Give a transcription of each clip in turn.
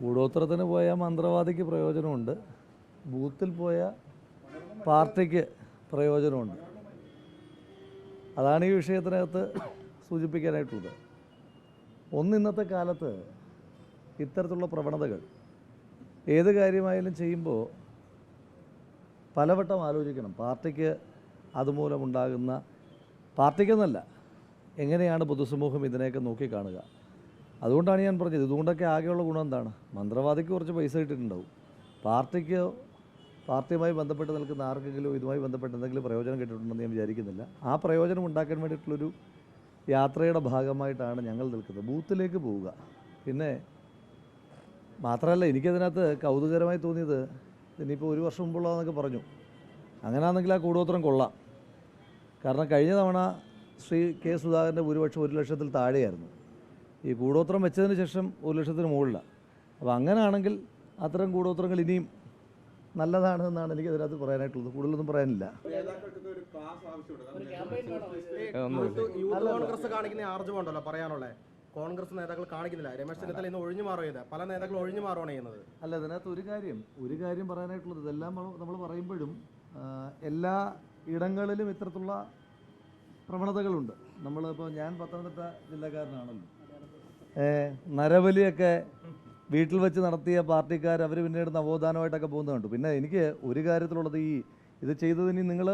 കൂടോത്രത്തിന് പോയ മന്ത്രവാദിക്ക് പ്രയോജനമുണ്ട്. ബൂത്തിൽ പോയ പാർട്ടിക്ക് പ്രയോജനമുണ്ട്. അതാണ് ഈ വിഷയത്തിനകത്ത് സൂചിപ്പിക്കാനായിട്ടുള്ളത്. ഒന്ന് ഇന്നത്തെ കാലത്ത് ഇത്തരത്തിലുള്ള പ്രവണതകൾ ഏത് കാര്യമായാലും ചെയ്യുമ്പോൾ പലവട്ടം ആലോചിക്കണം പാർട്ടിക്ക് അതുമൂലമുണ്ടാകുന്ന പാർട്ടിക്കെന്നല്ല എങ്ങനെയാണ് പൊതുസമൂഹം ഇതിനെയൊക്കെ നോക്കിക്കാണുക? അതുകൊണ്ടാണ് ഞാൻ പറഞ്ഞത് ഇതുകൊണ്ടൊക്കെ ആകെയുള്ള ഗുണം എന്താണ്? മന്ത്രവാദിക്ക് കുറച്ച് പൈസ കിട്ടിയിട്ടുണ്ടാവും. പാർട്ടിക്ക് പാർട്ടിയുമായി ബന്ധപ്പെട്ട് നിൽക്കുന്ന ആർക്കെങ്കിലും ഇതുമായി ബന്ധപ്പെട്ട് എന്തെങ്കിലും പ്രയോജനം കിട്ടിയിട്ടുണ്ടെന്ന് ഞാൻ വിചാരിക്കുന്നില്ല. ആ പ്രയോജനം ഉണ്ടാക്കാൻ വേണ്ടിയിട്ടുള്ളൊരു യാത്രയുടെ ഭാഗമായിട്ടാണ് ഞങ്ങൾ നിൽക്കുന്നത്. ബൂത്തിലേക്ക് പോവുക. പിന്നെ മാത്രമല്ല എനിക്കതിനകത്ത് കൗതുകരമായി തോന്നിയത് ഇനിയിപ്പോൾ ഒരു വർഷം മുമ്പുള്ളതെന്നൊക്കെ പറഞ്ഞു. അങ്ങനെയാണെങ്കിൽ ആ കൂടോത്രം കൊള്ളാം. കാരണം കഴിഞ്ഞ തവണ ശ്രീ കെ സുധാകരന്റെ ഭൂരിപക്ഷം ഒരു ലക്ഷത്തിൽ താഴെയായിരുന്നു. ഈ കൂടോത്രം വെച്ചതിന് ശേഷം ഒരു ലക്ഷത്തിന് മുകളിലാണ് അപ്പോൾ അങ്ങനെയാണെങ്കിൽ അത്തരം കൂടോത്രങ്ങൾ ഇനിയും നല്ലതാണ് എന്നാണ് എനിക്ക് അതിനകത്ത് പറയാനായിട്ടുള്ളത്. കൂടുതലൊന്നും പറയാനില്ല. കോൺഗ്രസ് കാണിക്കുന്ന ആർജവം ഉണ്ടല്ലോ പറയാനുള്ളത് കോൺഗ്രസ് നേതാക്കൾ കാണിക്കുന്നില്ല. രമേശ് ചെന്നിത്തല ഇന്ന് ഒഴിഞ്ഞു മാറുക പല നേതാക്കൾ ഒഴിഞ്ഞു മാറുകയാണ് ചെയ്യുന്നത്. അല്ല അതിനകത്ത് ഒരു കാര്യം ഒരു കാര്യം പറയാനായിട്ടുള്ളത് ഇതെല്ലാം നമ്മൾ പറയുമ്പോഴും എല്ലാ ഇടങ്ങളിലും ഇത്തരത്തിലുള്ള പ്രവണതകളുണ്ട്. നമ്മളിപ്പോൾ ഞാൻ പത്തനംതിട്ട ജില്ലക്കാരനാണല്ലോ. നരബലിയൊക്കെ വീട്ടിൽ വെച്ച് നടത്തിയ പാർട്ടിക്കാർ അവർ പിന്നീട് നവോത്ഥാനമായിട്ടൊക്കെ പോകുന്നത് കണ്ടു. പിന്നെ എനിക്ക് ഒരു കാര്യത്തിലുള്ളത് ഈ ഇത് ചെയ്തതിന് നിങ്ങൾ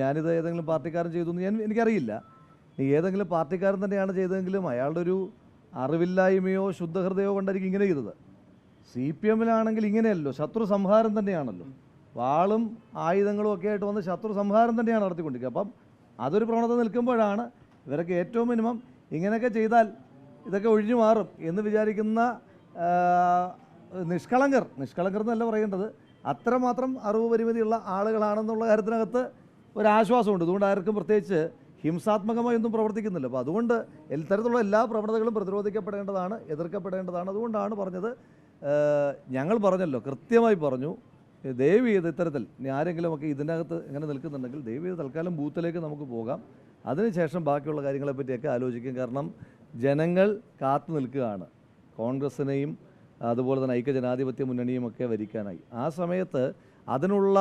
ഞാനിത് ഏതെങ്കിലും പാർട്ടിക്കാരൻ ചെയ്തു എന്ന് ഞാൻ എനിക്കറിയില്ല. ഏതെങ്കിലും പാർട്ടിക്കാരൻ തന്നെയാണ് ചെയ്തതെങ്കിലും അയാളുടെ ഒരു അറിവില്ലായ്മയോ ശുദ്ധഹൃദയമോ കൊണ്ടായിരിക്കും ഇങ്ങനെ ചെയ്തത്. സി പി എമ്മിലാണെങ്കിൽ ഇങ്ങനെയല്ലോ ശത്രു സംഹാരം തന്നെയാണല്ലോ. വാളും ആയുധങ്ങളും ഒക്കെ ആയിട്ട് വന്ന് ശത്രു സംഹാരം തന്നെയാണ് നടത്തിക്കൊണ്ടിരിക്കുക. അപ്പം അതൊരു പ്രവണത നിൽക്കുമ്പോഴാണ് ഇവരൊക്കെ ഏറ്റവും മിനിമം ഇങ്ങനെയൊക്കെ ചെയ്താൽ ഇതൊക്കെ ഒഴിഞ്ഞു മാറും എന്ന് വിചാരിക്കുന്ന നിഷ്കളങ്കർ നിഷ്കളങ്കർ എന്നല്ല പറയേണ്ടത് അത്രമാത്രം അറിവ് പരിമിതിയുള്ള ആളുകളാണെന്നുള്ള കാര്യത്തിനകത്ത് ഒരാശ്വാസമുണ്ട്. അതുകൊണ്ട് ആർക്കും പ്രത്യേകിച്ച് ഹിംസാത്മകമായി ഒന്നും പ്രവർത്തിക്കുന്നില്ല. അപ്പോൾ അതുകൊണ്ട് ഇത്തരത്തിലുള്ള എല്ലാ പ്രവണതകളും പ്രതിരോധിക്കപ്പെടേണ്ടതാണ് എതിർക്കപ്പെടേണ്ടതാണ്. അതുകൊണ്ടാണ് പറഞ്ഞത് ഞങ്ങൾ പറഞ്ഞല്ലോ കൃത്യമായി പറഞ്ഞു ദയവ് ചെയ്ത് ഇത്തരത്തിൽ ഇനി ആരെങ്കിലുമൊക്കെ ഇതിനകത്ത് ഇങ്ങനെ നിൽക്കുന്നുണ്ടെങ്കിൽ ദയവ് ചെയ്ത് തൽക്കാലം ബൂത്തിലേക്ക് നമുക്ക് പോകാം. അതിനുശേഷം ബാക്കിയുള്ള കാര്യങ്ങളെപ്പറ്റിയൊക്കെ ആലോചിക്കും. കാരണം ജനങ്ങൾ കാത്തു നിൽക്കുകയാണ്. കോൺഗ്രസിനെയും അതുപോലെ തന്നെ ഐക്യജനാധിപത്യ ജനാധിപത്യ ഒക്കെ വരിക്കാനായി ആ സമയത്ത് അതിനുള്ള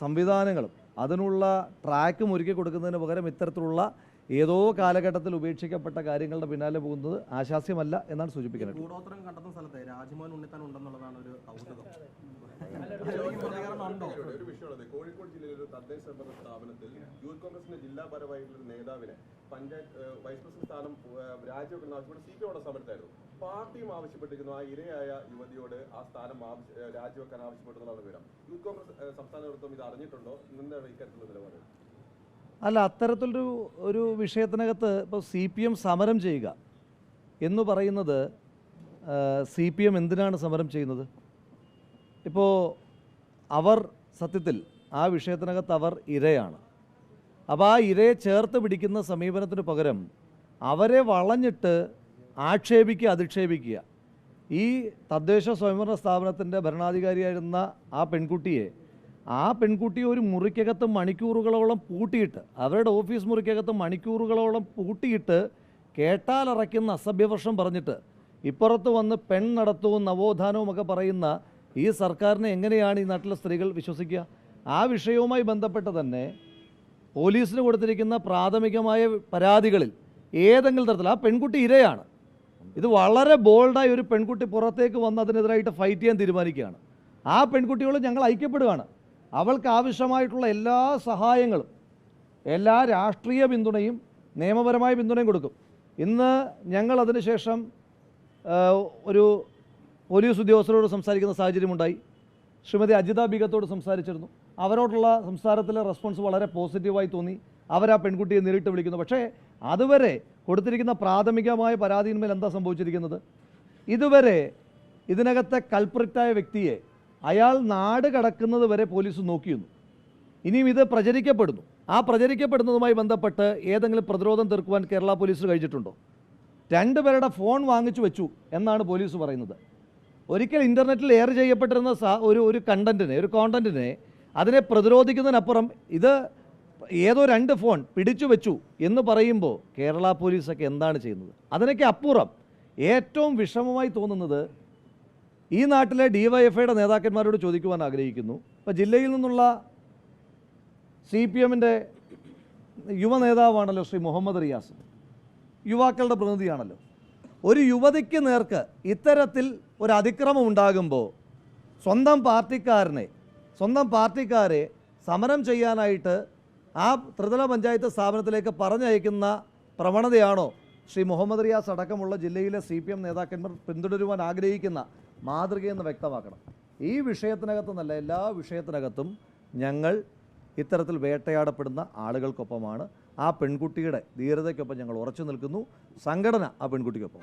സംവിധാനങ്ങളും അതിനുള്ള ട്രാക്കും ഒരുക്കി കൊടുക്കുന്നതിന് പകരം ഇത്തരത്തിലുള്ള ഏതോ കാലഘട്ടത്തിൽ ഉപേക്ഷിക്കപ്പെട്ട കാര്യങ്ങളുടെ പിന്നാലെ പോകുന്നത് ആശാസ്യമല്ല എന്നാണ് സൂചിപ്പിക്കുന്നത്. ഒരു വിഷയമുള്ളത് കോഴിക്കോട് ജില്ലയിലെ ഒരു തദ്ദേശ സ്വയംഭരണ സ്ഥാപനത്തിൽ യൂത്ത് കോൺഗ്രസിന്റെ ജില്ലാ ഭാരവാഹികളുടെ ഒരു നേതാവിനെ പഞ്ചായത്ത് വൈസ് പ്രസിഡന്റ് സ്ഥാനം രാജിവെക്കുന്ന ആവശ്യപ്പെട്ട് സി പി ഓടെ സമരത്തായിരുന്നു പാർട്ടിയും ആവശ്യപ്പെട്ടിരിക്കുന്നു ആ ഇരയായ യുവതിയോട് ആ സ്ഥാനം രാജിവെക്കാൻ ആവശ്യപ്പെട്ടെന്നുള്ള വിവരം യൂത്ത് കോൺഗ്രസ് സംസ്ഥാന നേതൃത്വം ഇത് അറിഞ്ഞിട്ടുണ്ടോ എന്താണ് ഇക്കാര്യത്തിലുള്ള നിലപാട് അല്ല അത്തരത്തിലൊരു ഒരു വിഷയത്തിനകത്ത് ഇപ്പോൾ സി പി എം സമരം ചെയ്യുക എന്ന് പറയുന്നത് സി പി എം എന്തിനാണ് സമരം ചെയ്യുന്നത്? ഇപ്പോൾ അവർ സത്യത്തിൽ ആ വിഷയത്തിനകത്ത് അവർ ഇരയാണ്. അപ്പോൾ ആ ഇരയെ ചേർത്ത് പിടിക്കുന്ന സമീപനത്തിന് പകരം അവരെ വളഞ്ഞിട്ട് ആക്ഷേപിക്കുക അധിക്ഷേപിക്കുക. ഈ തദ്ദേശ സ്വയംഭരണ സ്ഥാപനത്തിന്റെ ഭരണാധികാരിയായിരുന്ന ആ പെൺകുട്ടിയെ ആ പെൺകുട്ടിയെ ഒരു മുറിക്കകത്ത് മണിക്കൂറുകളോളം പൂട്ടിയിട്ട് അവരുടെ ഓഫീസ് മുറിക്കകത്ത് മണിക്കൂറുകളോളം പൂട്ടിയിട്ട് കേട്ടാലറയ്ക്കുന്ന അസഭ്യവർഷം പറഞ്ഞിട്ട് ഇപ്പുറത്ത് വന്ന് പെൺ നടത്തവും നവോത്ഥാനവും ഒക്കെ പറയുന്ന ഈ സർക്കാരിനെ എങ്ങനെയാണ് ഈ നാട്ടിലെ സ്ത്രീകൾ വിശ്വസിക്കുക? ആ വിഷയവുമായി ബന്ധപ്പെട്ട് തന്നെ പോലീസിന് കൊടുത്തിരിക്കുന്ന പ്രാഥമികമായ പരാതികളിൽ ഏതെങ്കിലും തരത്തിൽ ആ പെൺകുട്ടി ഇരയാണ്. ഇത് വളരെ ബോൾഡായി ഒരു പെൺകുട്ടി പുറത്തേക്ക് വന്ന് അതിനെതിരായിട്ട് ഫൈറ്റ് ചെയ്യാൻ തീരുമാനിക്കുകയാണ്. ആ പെൺകുട്ടികളും ഞങ്ങൾ ഐക്യപ്പെടുകയാണ്. അവൾക്ക് ആവശ്യമായിട്ടുള്ള എല്ലാ സഹായങ്ങളും എല്ലാ രാഷ്ട്രീയ പിന്തുണയും നിയമപരമായ പിന്തുണയും കൊടുക്കും. ഇന്ന് ഞങ്ങൾ അതിനുശേഷം ഒരു പോലീസ് ഉദ്യോഗസ്ഥരോട് സംസാരിക്കുന്ന സാഹചര്യമുണ്ടായി. ശ്രീമതി അജിത ബീഗത്തോട് സംസാരിച്ചിരുന്നു. അവരോടുള്ള സംസാരത്തിലെ റെസ്പോൺസ് വളരെ പോസിറ്റീവായി തോന്നി. അവർ ആ പെൺകുട്ടിയെ നേരിട്ട് വിളിക്കുന്നു. പക്ഷേ അതുവരെ കൊടുത്തിരിക്കുന്ന പ്രാഥമികമായ പരാതിയിന്മേൽ എന്താ സംഭവിച്ചിരിക്കുന്നത്? ഇതുവരെ ഇതിനകത്തെ കൽപ്രിക്റ്റായ വ്യക്തിയെ അയാൾ നാട് കടക്കുന്നത് വരെ പോലീസ് നോക്കിയിരുന്നു. ഇനിയും ഇത് പ്രചരിക്കപ്പെടുന്നു. ആ പ്രചരിക്കപ്പെടുന്നതുമായി ബന്ധപ്പെട്ട് ഏതെങ്കിലും പ്രതിരോധം തീർക്കുവാൻ കേരള പോലീസ് കഴിഞ്ഞിട്ടുണ്ടോ? രണ്ടുപേരുടെ ഫോൺ വാങ്ങിച്ചു വെച്ചു എന്നാണ് പോലീസ് പറയുന്നത്. ഒരിക്കൽ ഇന്റർനെറ്റിൽ എയർ ചെയ്യപ്പെട്ടിരുന്ന ഒരു ഒരു കണ്ടന്റിനെ ഒരു കോണ്ടന്റിനെ അതിനെ പ്രതിരോധിക്കുന്നതിനപ്പുറം ഇത് ഏതോ രണ്ട് ഫോൺ പിടിച്ചു വെച്ചു എന്ന് പറയുമ്പോൾ കേരള പോലീസൊക്കെ എന്താണ് ചെയ്യുന്നത്? അതിനൊക്കെ അപ്പുറം ഏറ്റവും വിഷമമായി തോന്നുന്നത് ഈ നാട്ടിലെ ഡി വൈഎഫ്ഐയുടെ നേതാക്കന്മാരോട് ചോദിക്കുവാൻ ആഗ്രഹിക്കുന്നു. ഇപ്പോൾ ജില്ലയിൽ നിന്നുള്ള സി പി എമ്മിന്റെ യുവ നേതാവാണല്ലോ ശ്രീ മുഹമ്മദ് റിയാസ്. യുവാക്കളുടെ പ്രതിനിധിയാണല്ലോ. ഒരു യുവതിക്ക് നേർക്ക് ഇത്തരത്തിൽ ഒരു അതിക്രമം ഉണ്ടാകുമ്പോൾ സ്വന്തം പാർട്ടിക്കാരനെ സ്വന്തം പാർട്ടിക്കാരെ സമരം ചെയ്യാനായിട്ട് ആ ത്രിതല പഞ്ചായത്ത് സ്ഥാപനത്തിലേക്ക് പറഞ്ഞയക്കുന്ന പ്രവണതയാണോ ശ്രീ മുഹമ്മദ് റിയാസ് അടക്കമുള്ള ജില്ലയിലെ സി പി എം നേതാക്കന്മാർ പിന്തുടരുവാൻ ആഗ്രഹിക്കുന്ന മാതൃകയെന്ന് വ്യക്തമാക്കണം. ഈ വിഷയത്തിനകത്ത് നല്ല എല്ലാ വിഷയത്തിനകത്തും ഞങ്ങൾ ഇത്തരത്തിൽ വേട്ടയാടപ്പെടുന്ന ആളുകൾക്കൊപ്പമാണ്. ആ പെൺകുട്ടിയുടെ ധീരതയ്ക്കൊപ്പം ഞങ്ങൾ ഉറച്ചു നിൽക്കുന്നു. സംഘടന ആ പെൺകുട്ടിക്കൊപ്പം.